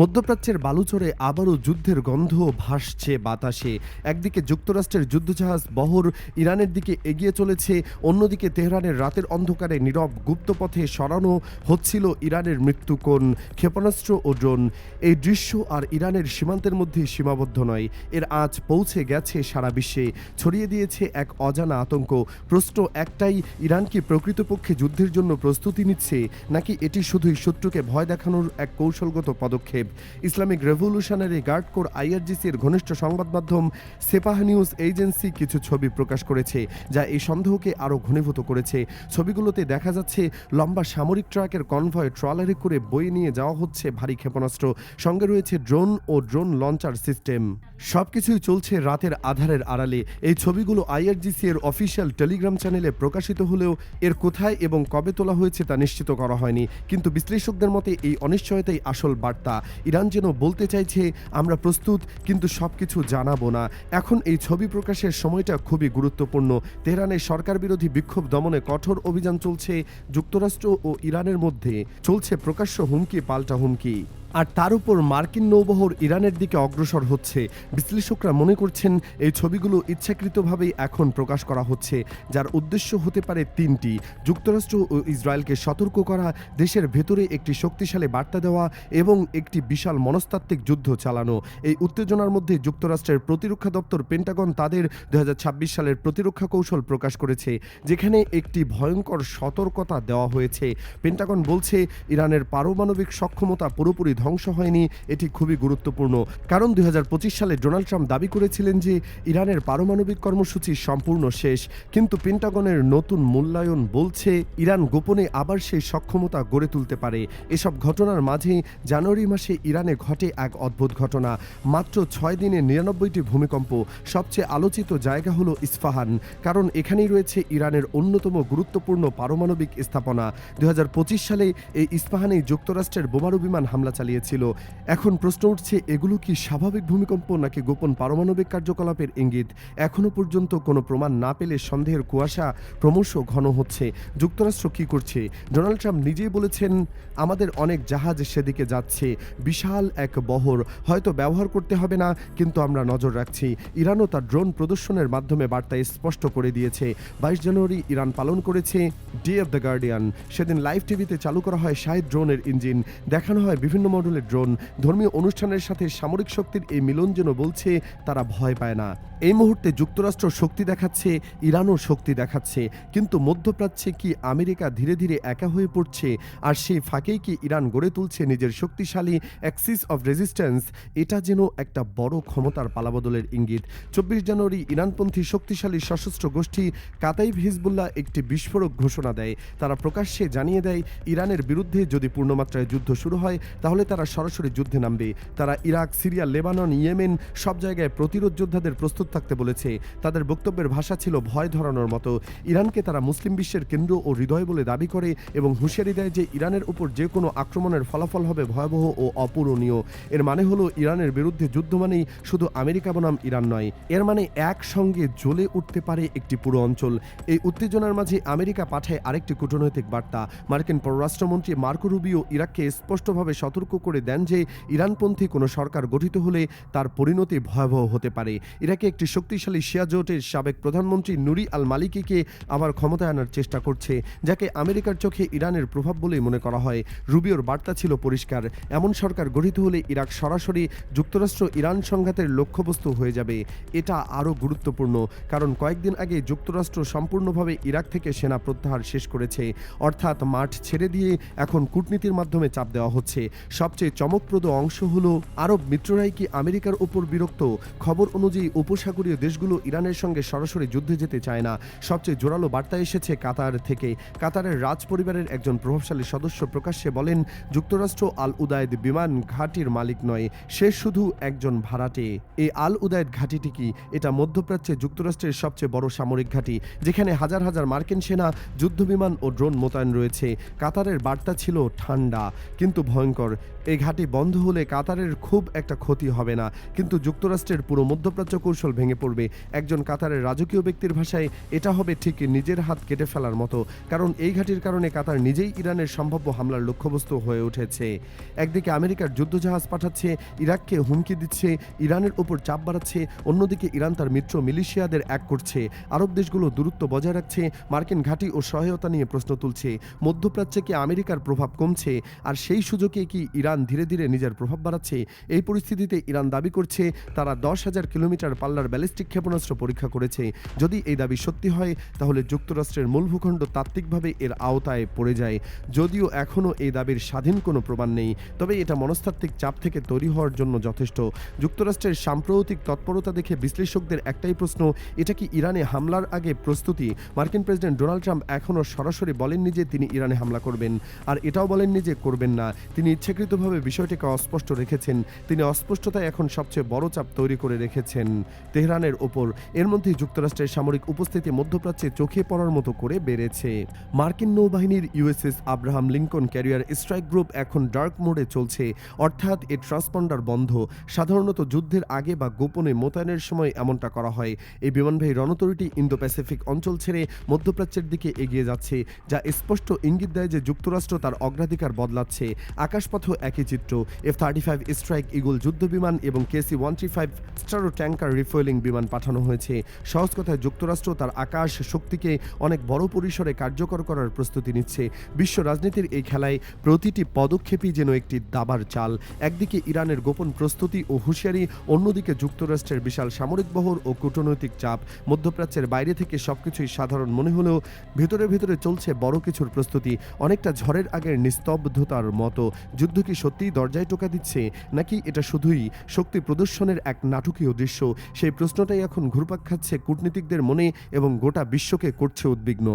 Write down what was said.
মধ্যপ্রাচ্যের বালুচরে আবারও যুদ্ধের গন্ধ ভাসছে বাতাসে। একদিকে যুক্তরাষ্ট্রের যুদ্ধজাহাজ বহর ইরানের দিকে এগিয়ে চলেছে, অন্যদিকে তেহরানের রাতের অন্ধকারে নীরব গুপ্তপথে সরানো হচ্ছিল ইরানের মৃত্যুকোণ ক্ষেপণাস্ত্র ও ড্রোন এই দৃশ্য আর ইরানের সীমান্তের মধ্যে সীমাবদ্ধ নয়। এর আজ পৌঁছে গেছে সারা বিশ্বে। ছড়িয়ে দিয়েছে এক অজানা আতঙ্ক। প্রশ্ন একটাই, ইরান কি প্রকৃতপক্ষে যুদ্ধের জন্য প্রস্তুতি নিচ্ছে, নাকি এটি শুধুই শত্রুকে ভয় দেখানোর এক কৌশলগত পদক্ষেপ? ইসলামিক রেভলিউশনারি গার্ড কোর আইআরজিসির ঘনিষ্ঠ সংবাদ মাধ্যম সেপাহ নিউজ এজেন্সি কিছু ছবি প্রকাশ করেছে, যা এই সন্দেহকে আরও ঘনীভূত করেছে। ছবিগুলোতে দেখা যাচ্ছে, লম্বা সামরিক ট্রাকের কনভয় ট্রলারে করে বয়ে নিয়ে যাওয়া হচ্ছে ভারী ক্ষেপণাস্ত্র। সঙ্গে রয়েছে ড্রোন ও ড্রোন লঞ্চার সিস্টেম। সবকিছুই চলছে রাতের আধারের আড়ালে। এই ছবিগুলো আইআরজিসি এর অফিসিয়াল টেলিগ্রাম চ্যানেলে প্রকাশিত হলেও এর কোথায় এবং কবে তোলা হয়েছে তা নিশ্চিত করা হয়নি। কিন্তু বিশ্লেষকদের মতে এই অনিশ্চয়তাই আসল বার্তা। ইরান যেন বলতে চাইছে, আমরা প্রস্তুত, কিন্তু সব কিছু জানাব না। এখন এই ছবি প্রকাশের সময়টা খুবই গুরুত্বপূর্ণ। তেহরানের সরকার বিরোধী বিক্ষোভ দমনে কঠোর অভিযান চলছে যুক্তরাষ্ট্র ও ইরানের মধ্যে। চলছে প্রকাশ্য হুমকি, পাল্টা হুমকি। আর তার উপর মার্কিন নৌবহর ইরানের দিকে অগ্রসর হচ্ছে। বিশ্লেষকরা মনে করছেন, এই ছবিগুলো ইচ্ছাকৃতভাবেই এখন প্রকাশ করা হচ্ছে, যার উদ্দেশ্য হতে পারে তিনটি। যুক্তরাষ্ট্র ও ইসরায়েলকে সতর্ক করা, দেশের ভেতরে একটি শক্তিশালী বার্তা দেওয়া এবং একটি বিশাল মনস্তাত্ত্বিক যুদ্ধ চালানো। এই উত্তেজনার মধ্যে যুক্তরাষ্ট্রের প্রতিরক্ষা দপ্তর পেন্টাগন তাদের দু হাজার ছাব্বিশ সালের প্রতিরক্ষা কৌশল প্রকাশ করেছে, যেখানে একটি ভয়ঙ্কর সতর্কতা দেওয়া হয়েছে। পেন্টাগন বলছে, ইরানের পারমাণবিক সক্ষমতা পুরোপুরি ধ্বংস হয়নি, এটি খুবই গুরুত্বপূর্ণ। কারণ দুই হাজার পঁচিশ সালে ডোনাল্ড ট্রাম্প দাবি করেছিলেন যে ইরানের পারমাণবিক কর্মসূচি সম্পূর্ণ শেষ, কিন্তু পেন্টাগনের নতুন মূল্যায়ন বলছে ইরান গোপনে আবার সেই সক্ষমতা গড়ে তুলতে পারে। এসব ঘটনার মাঝে জানুয়ারি মাসে ইরানে ঘটে এক অদ্ভুত ঘটনা। মাত্র ছয় দিনে নিরানব্বইটি ভূমিকম্প, সবচেয়ে আলোচিত জায়গা হলো ইস্পাহান কারণ এখানেই রয়েছে ইরানের অন্যতম গুরুত্বপূর্ণ পারমাণবিক স্থাপনা। দুই হাজার পঁচিশ সালে এই ইস্পাহানেই যুক্তরাষ্ট্রের বোমারু বিমান হামলা চালিয়েছিল। এখন প্রশ্ন উঠছে, এগুলো কি স্বাভাবিক ভূমিকম্প নাকি গোপন পারমাণবিক কার্যকলাপের ইঙ্গিত? এখনও পর্যন্ত কোনো প্রমাণ না পেলে সন্দেহের কুয়াশা ক্রমশ ঘন হচ্ছে। যুক্তরাষ্ট্র কি করছে? ডোনাল্ড ট্রাম্প নিজেই বলেছেন, আমাদের অনেক জাহাজ সেদিকে যাচ্ছে। বিশাল এক বহর। হয়তো ব্যবহার করতে হবে না, কিন্তু আমরা নজর রাখছি। ইরানও তার ড্রোন প্রদর্শনের মাধ্যমে বার্তা স্পষ্ট করে দিয়েছে। বাইশ জানুয়ারি ইরান পালন করেছে ডে অফ দ্য গার্ডিয়ান সেদিন লাইভ টিভিতে চালু করা হয় শাহিদ ড্রোনের ইঞ্জিন। দেখানো হয় বিভিন্ন মডেলের ড্রোন। ধর্মীয় অনুষ্ঠানের সাথে সামরিক শক্তির এই মিলন যেন বলছে, তারা ভয় পায় না। এই মুহূর্তে যুক্তরাষ্ট্র শক্তি দেখাচ্ছে, ইরানও শক্তি দেখাচ্ছে। কিন্তু মধ্যপ্রাচ্যে কি আমেরিকা ধীরে ধীরে একা হয়ে পড়ছে? আর সেই ফাঁকেই কি ইরান গড়ে তুলছে নিজের শক্তিশালী অ্যাক্সিস অফ রেজিস্ট্যান্স এটা যেন একটা বড় ক্ষমতার পালাবদলের ইঙ্গিত। চব্বিশ জানুয়ারি ইরানপন্থী শক্তিশালী সশস্ত্র গোষ্ঠী কাতাইব হিজবুল্লাহ একটি বিস্ফোরক ঘোষণা দেয়। তারা প্রকাশ্যে জানিয়ে দেয়, ইরানের বিরুদ্ধে যদি পূর্ণমাত্রায় যুদ্ধ শুরু হয়, তাহলে তারা সরাসরি যুদ্ধে নামবে। তারা ইরাক, সিরিয়া, লেবানন, ইয়েমেন সব জায়গায় প্রতিরোধ যোদ্ধাদের প্রস্তুত থাকতে বলেছে। তাদের বক্তব্যের ভাষা ছিল ভয় ধরানোর মতো। ইরানকে তারা মুসলিম বিশ্বের কেন্দ্র ও হৃদয় বলে দাবি করে এবং হুঁশিয়ারি দেয় যে ইরানের উপর যে কোনো আক্রমণের ফলাফল হবে ভয়াবহ ও অপূরণীয়। এর মানে হলো ইরানের বিরুদ্ধে যুদ্ধ মানেই শুধু আমেরিকা বনাম ইরান নয়। এর মানে একসঙ্গে জ্বলে উঠতে পারে একটি পুরো অঞ্চল। এই উত্তেজনার মাঝে আমেরিকা পাঠায় আরেকটি কূটনৈতিক বার্তা। মার্কিন পররাষ্ট্রমন্ত্রী মার্কো রুবিও ইরাককে স্পষ্টভাবে সতর্ক করে দেন যে ইরানপন্থী কোনো সরকার গঠিত হলে তার পরিণতি ভয়াবহ হতে পারে। ইরাকে একটি শক্তিশালী শিয়া জোটের সাবেক প্রধানমন্ত্রী নুরি আল মালিকিকে আবার ক্ষমতায় আনার চেষ্টা করছে, যাকে আমেরিকার চোখে ইরানের প্রভাব বলেই মনে করা হয়। রুবিওর বার্তা ছিল পরিষ্কার, এমন সরকার গঠিত হলে ইরাক সরাসরি যুক্তরাষ্ট্র ইরান সংঘাতের লক্ষ্যবস্তু হয়ে যাবে। এটা আরও গুরুত্বপূর্ণ, কারণ কয়েকদিন আগে যুক্তরাষ্ট্র সম্পূর্ণভাবে ইরাক থেকে সেনা প্রত্যাহার শেষ করেছে। অর্থাৎ মাঠ ছেড়ে দিয়ে এখন কূটনীতির মাধ্যমে চাপ দেওয়া হচ্ছে। সবচেয়ে চমকপ্রদ অংশ হলো আরব মিত্ররাই কি আমেরিকার উপর বিরক্ত? খবর অনুযায়ী উপসাগরীয় দেশগুলো ইরানের সঙ্গে সরাসরি যুদ্ধে যেতে চায় না। সবচেয়ে জোরালো বার্তা এসেছে কাতার থেকে। কাতারের রাজ পরিবারের একজন প্রভাবশালী সদস্য প্রকাশ্যে বলেন, যুক্তরাষ্ট্র আল উদায়দ বিমান ঘাটির মালিক নয়, সে শুধু একজন ভাড়াটে। এই আল উদায়দ ঘাটিটি কি? এটা মধ্যপ্রাচ্যে যুক্তরাষ্ট্রের সবচেয়ে বড় সামরিক ঘাঁটি, যেখানে হাজার হাজার মার্কিন সেনা, যুদ্ধবিমান ও ড্রোন মোতায়েন রয়েছে। কাতারের বার্তা ছিল ঠান্ডা, কিন্তু ভয়ঙ্কর। এই ঘাঁটি বন্ধ হলে কাতারের খুব একটা ক্ষতি হবে না। কিন্তু যুক্তরাষ্ট্রের পুরো মধ্যপ্রাচ্য কৌশল ভেঙে পড়বে। একজন কাতারের রাজকীয় ব্যক্তির ভাষায় এটা হবে ঠিক নিজের হাত কেটে ফেলার মতো। কারণ এই ঘাঁটির কারণে কাতার নিজেই ইরানের সম্ভাব্য হামলার লক্ষ্যবস্তু হয়ে উঠেছে। একদিকে আমেরিকার যুদ্ধজাহাজ পাঠাচ্ছে, ইরাককে হুমকি দিচ্ছে, ইরানের উপর চাপ বাড়াচ্ছে, অন্যদিকে ইরান তার মিত্র মিলিশিয়াদের এক করছে। আরব দেশগুলো দূরত্ব বজায় রাখছে, মার্কিন ঘাঁটি ও সহায়তা নিয়ে প্রশ্ন তুলছে। মধ্যপ্রাচ্যে কি আমেরিকার প্রভাব কমছে? আর সেই সুযোগে কি ইরান ধীরে ধীরে নিজের প্রভাব বাড়াচ্ছে। এই পরিস্থিতিতে ইরান দাবি করছে তারা দশ হাজার কিলোমিটার পাল্লার ব্যালিস্টিক ক্ষেপণাস্ত্র পরীক্ষা করেছে। যদি এই দাবি সত্যি হয়, তাহলে যুক্তরাষ্ট্রের মূল ভূখণ্ড তাত্ত্বিকভাবে এর আওতায় পড়ে যায়। যদিও এখনও এই দাবির স্বাধীন কোনো প্রমাণ নেই, তবে এটা মনস্তাত্ত্বিক চাপ থেকে তৈরি হওয়ার জন্য যথেষ্ট। যুক্তরাষ্ট্রের সাম্প্রতিক তৎপরতা দেখে বিশ্লেষকদের একটাই প্রশ্ন, এটা কি ইরানে হামলার আগে প্রস্তুতি? মার্কিন প্রেসিডেন্ট ডোনাল্ড ট্রাম্প এখনও সরাসরি বলেননি যে তিনি ইরানে হামলা করবেন, আর এটাও বলেননি যে করবেন না। তিনি ইচ্ছাকৃতভাবে বিষয়টিকে অস্পষ্ট রেখেছেন। তিনি অস্পষ্টতায় এখন সবচেয়ে বড় চাপ তৈরি করে রেখেছেন। তেহরানের ওপর এর মধ্যে যুক্তরাষ্ট্রের সামরিক উপস্থিতি মধ্যপ্রাচ্যে চোখে পড়ার মতো করে বেড়েছে। মার্কিন নৌবাহিনীর USS Abraham Lincoln carrier strike group এখন ডার্ক মোডে চলছে। অর্থাৎ এর ট্রান্সপন্ডার বন্ধ। সাধারণত যুদ্ধের আগে বা গোপনে মোতায়েনের সময় এমনটা করা হয়। এই বিমানবাহী রণতরীটি ইন্দো প্যাসিফিক অঞ্চল ছেড়ে মধ্যপ্রাচ্যের দিকে এগিয়ে যাচ্ছে, যা স্পষ্ট ইঙ্গিত দেয় যে যুক্তরাষ্ট্র তার অগ্রাধিকার বদলাচ্ছে। আকাশপথেও একই চিত্র। F thirty five strike eagle যুদ্ধ বিমান এবং KC one three five stratotanker refuelling বিমান পাঠানো হয়েছে। সহজ কথায় যুক্তরাষ্ট্র তার আকাশ শক্তিকে অনেক বড় পরিসরে কার্যকর করার প্রস্তুতি নিচ্ছে। বিশ্ব রাজনীতির এই খেলায় প্রতিটি পদক্ষেপই যেন একটি দাবার চাল। একদিকে ইরানের গোপন প্রস্তুতি ও হুঁশিয়ারি, অন্যদিকে যুক্তরাষ্ট্রের বিশাল সামরিক বহর ও কূটনৈতিক চাপ। মধ্যপ্রাচ্যের বাইরে থেকে সবকিছুই সাধারণ মনে হলেও ভেতরে ভেতরে চলছে বড় কিছুর প্রস্তুতি। অনেকটা ঝড়ের আগের নিস্তব্ধতার মতো। যুদ্ধ কি সত্যিই দরজায় টোকা দিচ্ছে? নাকি এটা শুধুই শক্তি প্রদর্শনের এক নাটকীয় দৃশ্য? সেই প্রশ্নটাই এখন ঘুরপাক খাচ্ছে কূটনীতিকদের মনে এবং গোটা বিশ্বকে করছে উদ্বিগ্ন।